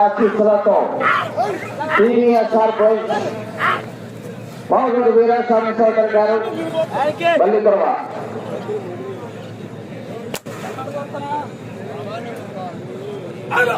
ఆశీస్సులతో TVSR boys పావుగడు వీరాస్వామి సోదరు గారు బల్లికొరవ టీవీఎస్ఆర్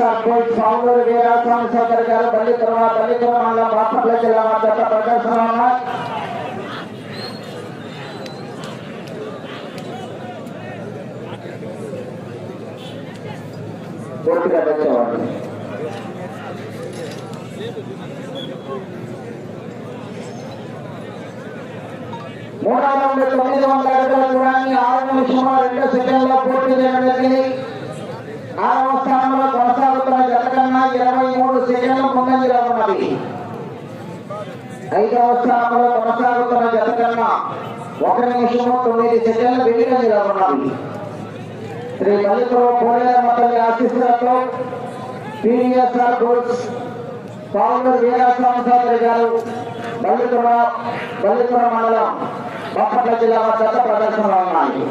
బాయ్స్ పావుగడు వీరాస్వామి సోదరు గారు బల్లికొరవ బల్లికొరవ మండలం బాపట్ల జిల్లా మధ్య ప్రదర్శన ఉన్నాయి పూర్తిగా తెచ్చేవాడు మూడవ నుండి తొమ్మిది వందల అడుగుల దూరాన్ని ఆరు నిమిషంలో రెండు సెకండ్లో పూర్తి చేయడం జరిగింది ఆరవ స్థానంలో కొనసాగుతున్న జత కన్నా ఇరవై మూడు సెకండ్లు ముందంజలో ఉన్నది. ఐదవ స్థానంలో కొనసాగుతున్న జత కన్నా ఒక నిమిషము తొమ్మిది సెకండ్లు వెనుకంజలో ఉన్నది. శ్రీ మల్లిపుర పోలేరమ్మ తల్లి ఆశీస్సులతో టీవీఎస్ఆర్ గోల్స్ పావులూరు వీరాస్వామి సోదరి గారు మల్లిపురం మల్లిపురం మండలం బాపట్ల జిల్లా వద్ద ప్రదర్శనలో ఉన్నాయి.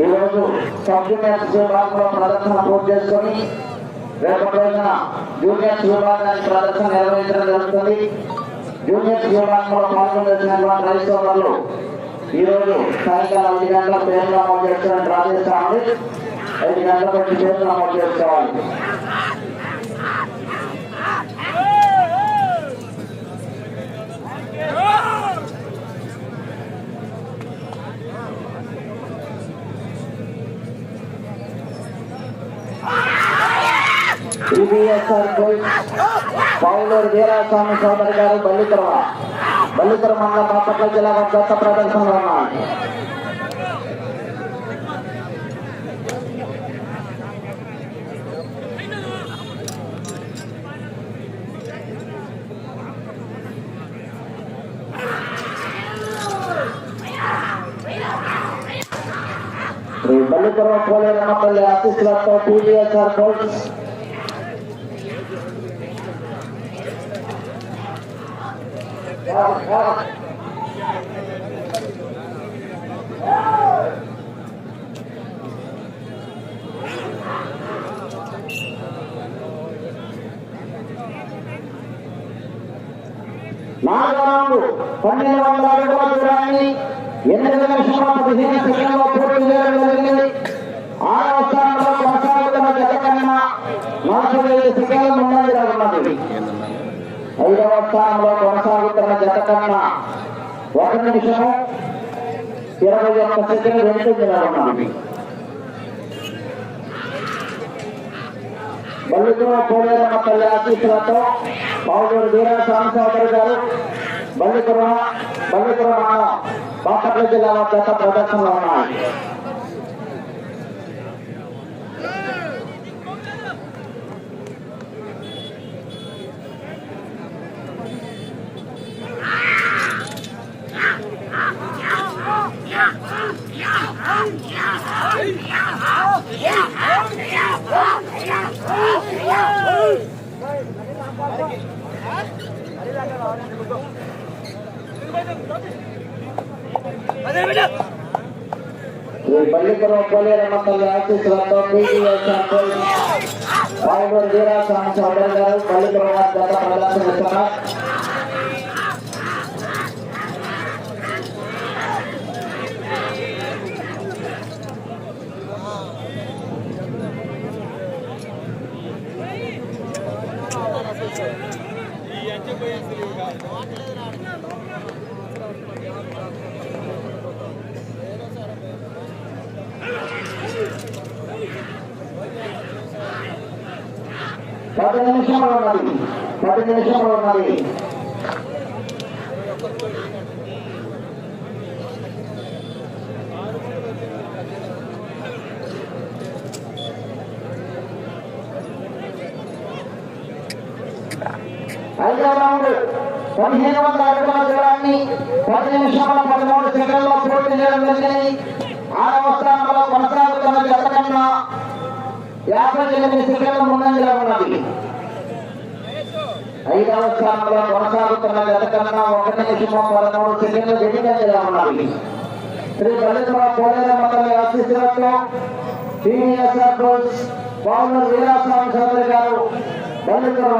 ఈరోజు సప్లిమెంట్స్ విభాగంలో ప్రదర్శన పూర్తి చేసుకొని రేపటి రోజున జూనియర్స్ విభాగానికి ప్రదర్శన నిర్వహించడం జరుగుతుంది. జూనియర్స్ విభాగంలో పాల్గొనేసినటువంటి రైతు సోదరులు ఈరోజు సాయంకాలం ఐదు గంటల పేర్లు నమోదు చేసుకోవడం డ్రా చేస్తామని ఐదు గంటల బట్టి పేర్లు నమోదు చేసుకోవాలి టీవీఎస్ఆర్ బాయ్స్ పౌలూరు వీరాస్వామి సోదరి గారు బల్లికరవ బల్లికర మండల బాపట్ల జిల్లా వద్ద ప్రదర్శనలో ఉన్నాయి శ్రీ బల్లికరవ పోలేరమ్మపల్లి ఆఫీసులతో టీవీఎస్ఆర్ బాయ్స్ నాలుగు పన్నెండు వందల అడుగుల దూరాన్ని ఎనిమిది పదిహేను సెకండ్లో పూర్తి చేయడం జరిగింది స్థానంలో కొనసాగుతున్న జత కన్నా నలభై ఐదు సెకండ్ల ముందంజలో ఉన్నది ఐదవ స్థానంలో కొనసాగుతున్న జత కన్నా ఒక నిమిషము ఇరవై ఒక్క సెకండ్ రెండు ఉన్నది బల్లికుల పోలేరమ్మ తల్లి ఆశీస్సులతో పావులూరు వీరాస్వామి సోదరు గారు బల్లికుర బల్లికుర బాపట్ల జిల్లాలో గత ప్రదర్శనలో ఉన్నాయి ఈ బల్లికుర పోలేరమ్మ తల్లి ఆశీస్సులతో గారు ఈ పది నిమిషములు ఉన్నది పది నిమిషములు ఉన్నది ఐదో రౌండ్ పదిహేను వందల అడుగుల దూరాన్ని పది నిమిషముల పదమూడు సెకండ్లో పూర్తి చేయడం జరిగింది. ఆరవ స్థానంలో కొనసాగుతున్న జత కన్నా యాభై ఎనిమిది సెకండ్ల ముందంజలో ఉన్నది. ఐదవ స్థానంలో కొనసాగుతున్న గతకన్నా ఒక నిమిషము పదమూడు సెకండ్లు వెనుకంజలో ఉన్నది శ్రీ దళితుల పోలేరమ్మ మండలి ఆశీస్సులతో టీవీఎస్ఆర్ కోచ్ పౌరులు వీరాస్వామి చౌదరి గారు దళితుల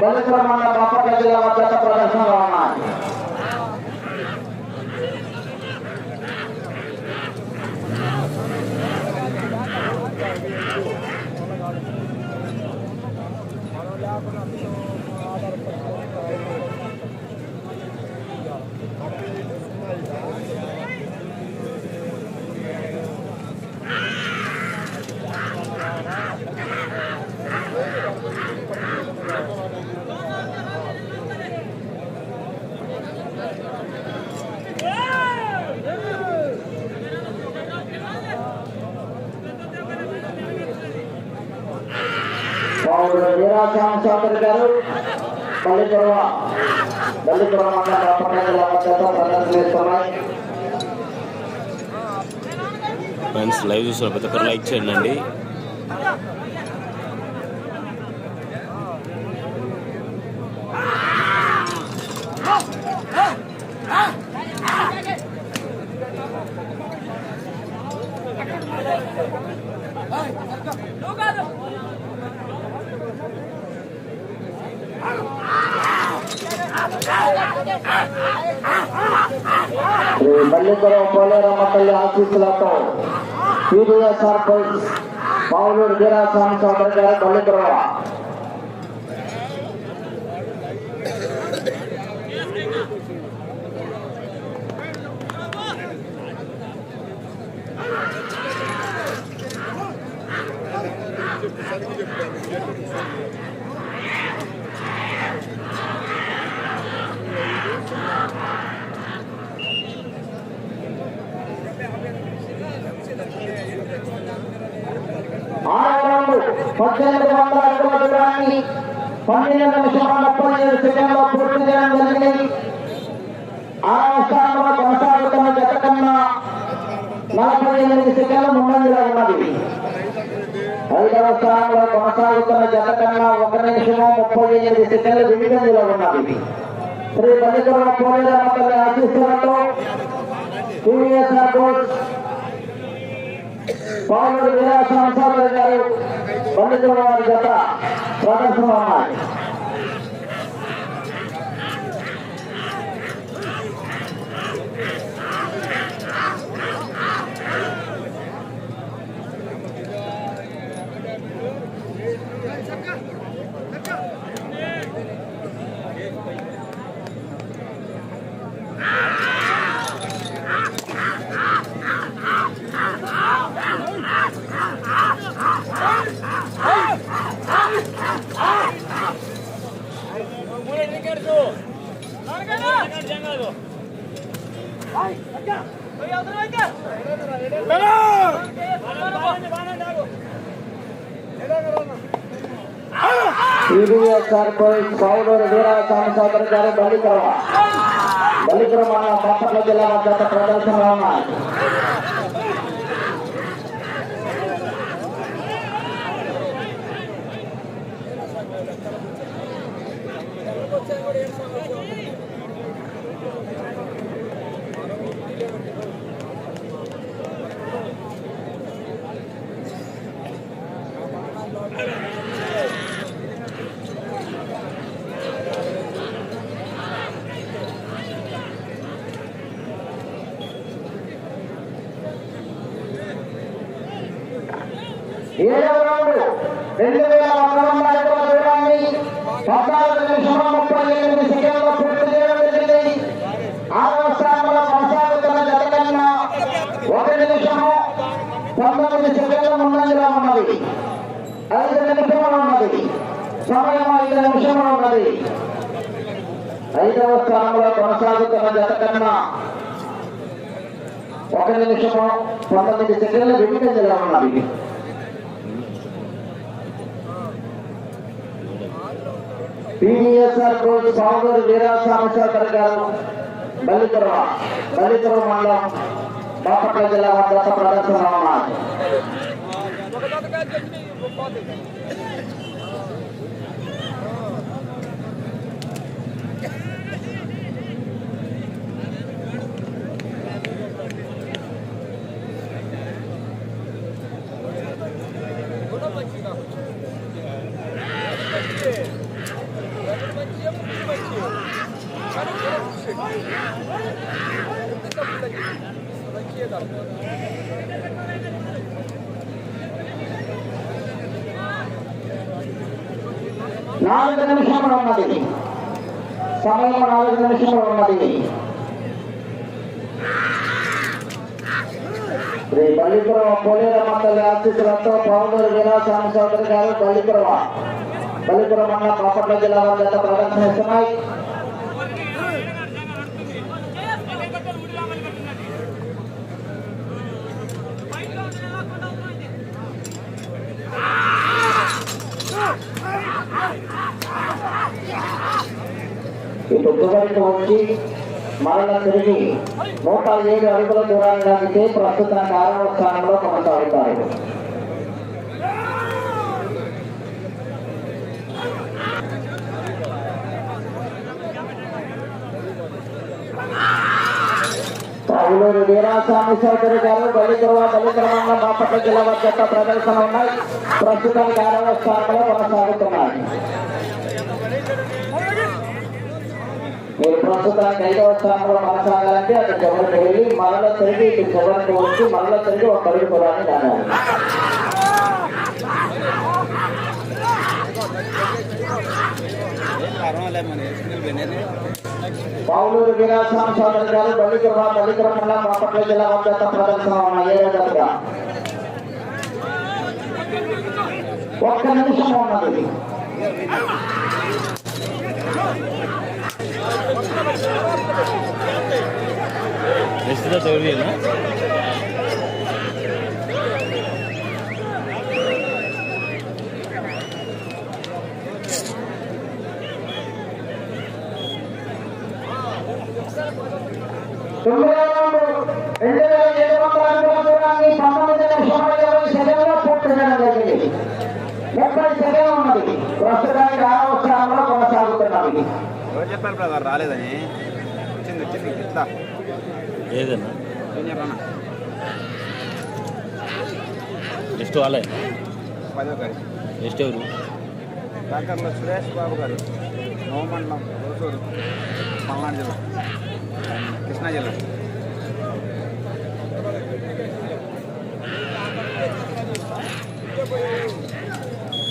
దళితుల మండల బాపట్ల జిల్లా వద్ద ప్రదర్శనలో ఉన్నాయి పౌరుడు చౌదరి గారు పల్లిపురవ పల్లిపుర మండల బాపట్ల జిల్లా వద్ద ప్రదర్శనిస్తున్నాయి ఫ్రెండ్స్ లైవ్ చూసిన ప్రతి ఒక్కరు లైక్ చేయండి అండి మల్లిపురం పోలేరమ్మ తల్లి ఆశీస్సులతో టీడీఎస్ఆర్ కోచ్ పౌరుడు వీరాస్వామి చౌదరి గారు మల్లిపురం ఆరవ రౌండ్ పద్దెనిమిది వందల అడుగుల దూరాన్ని పన్నెండు నిమిషాల ముప్పై ఏడు సెకండ్లో పూర్తి చేయడం జరిగింది. ఆరవ స్థానంలో కొనసాగుతున్న జత కన్నా నలభై ఎనిమిది సెకండ్ల ముందంజలో ఉన్నది. ఐదవ స్థానంలో కొనసాగుతున్న జత కన్నా ఒక నిమిషము ముప్పై ఎనిమిది సెకండ్లు విడిగంజలో ఉన్నది. శ్రీ బలికుల పోలేరమ్మ తల్లి ఆశీస్సులతో టీవీఎస్ఆర్ గారు పండితుల వారి జత ప్రదర్శన ఉన్నాయి T V S R coach Pauduru Veeraswamy Chowdary garu Ballipuram Ballipuram మన బాపట్ల జిల్లా వద్ద ప్రదర్శనలో ఉన్నాయి ఏడవ రౌండ్ రెండు వేల వంద వందల అడుగుల దూరాన్ని పద్నాలుగు నిమిషముల ముప్పై ఎనిమిది సెకండ్ల పూర్తి చేయడం జరిగింది ఆరవ స్థానంలో కొనసాగుతున్న జత కన్నా ఒక నిమిషము పంతొమ్మిది సెకండ్ల ముందంజలో ఉన్నది ఐదు నిమిషములు ఉన్నది సమయం ఐదు ఉన్నది ఐదవ స్థానంలో కొనసాగుతున్న జత కన్నా ఒక నిమిషము పంతొమ్మిది సెకండ్లు విడిపించగా ఉన్నది P V S R coach Sagar Veeraswamy Sagar garu Ballipuram Ballipuram మండలం బాపట్ల జిల్లా వద్ద ప్రదర్శన ఉన్నారు నాలుగు నిమిషములు ఉన్నది. సమయం నాలుగు నిమిషములు ఉన్నది. శ్రీ బల్లిపురం పోలేరమ్మ తల్లి ఆశీస్సులతో పావులూరు వీరాస్వామి సోదరి గారు బల్లిపురం. బల్లిపురం మండలం పాపట్ల జిల్లా వద్ద ప్రదర్శనిస్తున్నాయి. ఇటు చివరికి వచ్చి మరల తిరిగి నూట ఏడు అడుగుల దూరాన్ని లాగితే ప్రస్తుత ఆరవ స్థానంలో కొనసాగుతారు పావులూరు వీరాస్వామి చౌదరి గారు బలికరవ బలికరమంగా బాపట్ల జిల్లా వద్ద ప్రదర్శన ఉన్నాయి. ప్రస్తుతానికి ఆరవ స్థానంలో కొనసాగుతున్నారు మీరు ప్రస్తుతానికి ఐదవ స్థానంలో కొనసాగాలంటే అక్కడ చివరికి వెళ్ళి మరల తిరిగి ఇటు చివరికి వచ్చి మరల తిరిగి ఒక అడుగు దూరాన్ని దాడాలి పౌలూరు వీరాస్వామి చౌదరి గారు బలికరవ బలికరమంగా బాపట్ల జిల్లా వద్ద ప్రదర్శన ఉన్నాయి ఏడవ జతగా. ఒక్క నిమిషం ఉన్నది నెక్స్ట్ తొలినా తొమ్మిది చెప్పారు బ్రదర్ రాలేదని. వచ్చింది వచ్చింది ఇట్లా. ఏదన్నా? జూనియర్ అన్న నెక్స్ట్ వాళ్ళే? పదో గారి నెక్స్ట్ ఎవరు? డాక్టర్లో సురేష్ బాబు గారు నోమండలం రోజూరు పల్నాడు జిల్లా కృష్ణా జిల్లా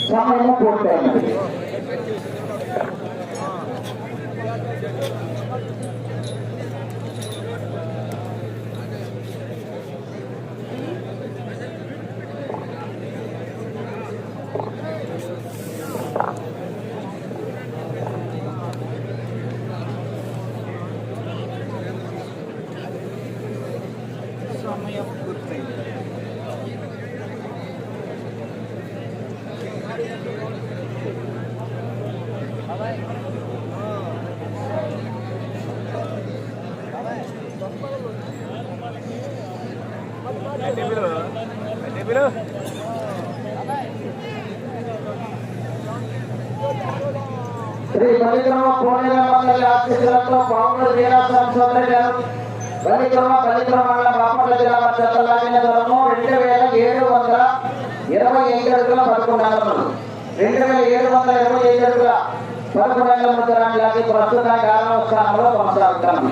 సమయం పూర్తయినది శ్రీ బలిగ్రమ పూర్ణిమ మండలి ఆశీస్సులతో పావులు వీరాస్వామి చౌదరి గారు. బలిగ్రమ బలిగ్రమ బాపట్ల జిల్లా వద్ద లాగిన రెండు వేల ఏడు వందల ఇరవై ఐదు అడుగుల పదకొండు అంగములు రెండు వేల ఏడు వందల ఇరవై ఐదు అడుగుల పదకొండు అంగముల దూరాన్ని లాగి ప్రస్తుతానికి ఆరవ స్థానంలో కొనసాగుతాము.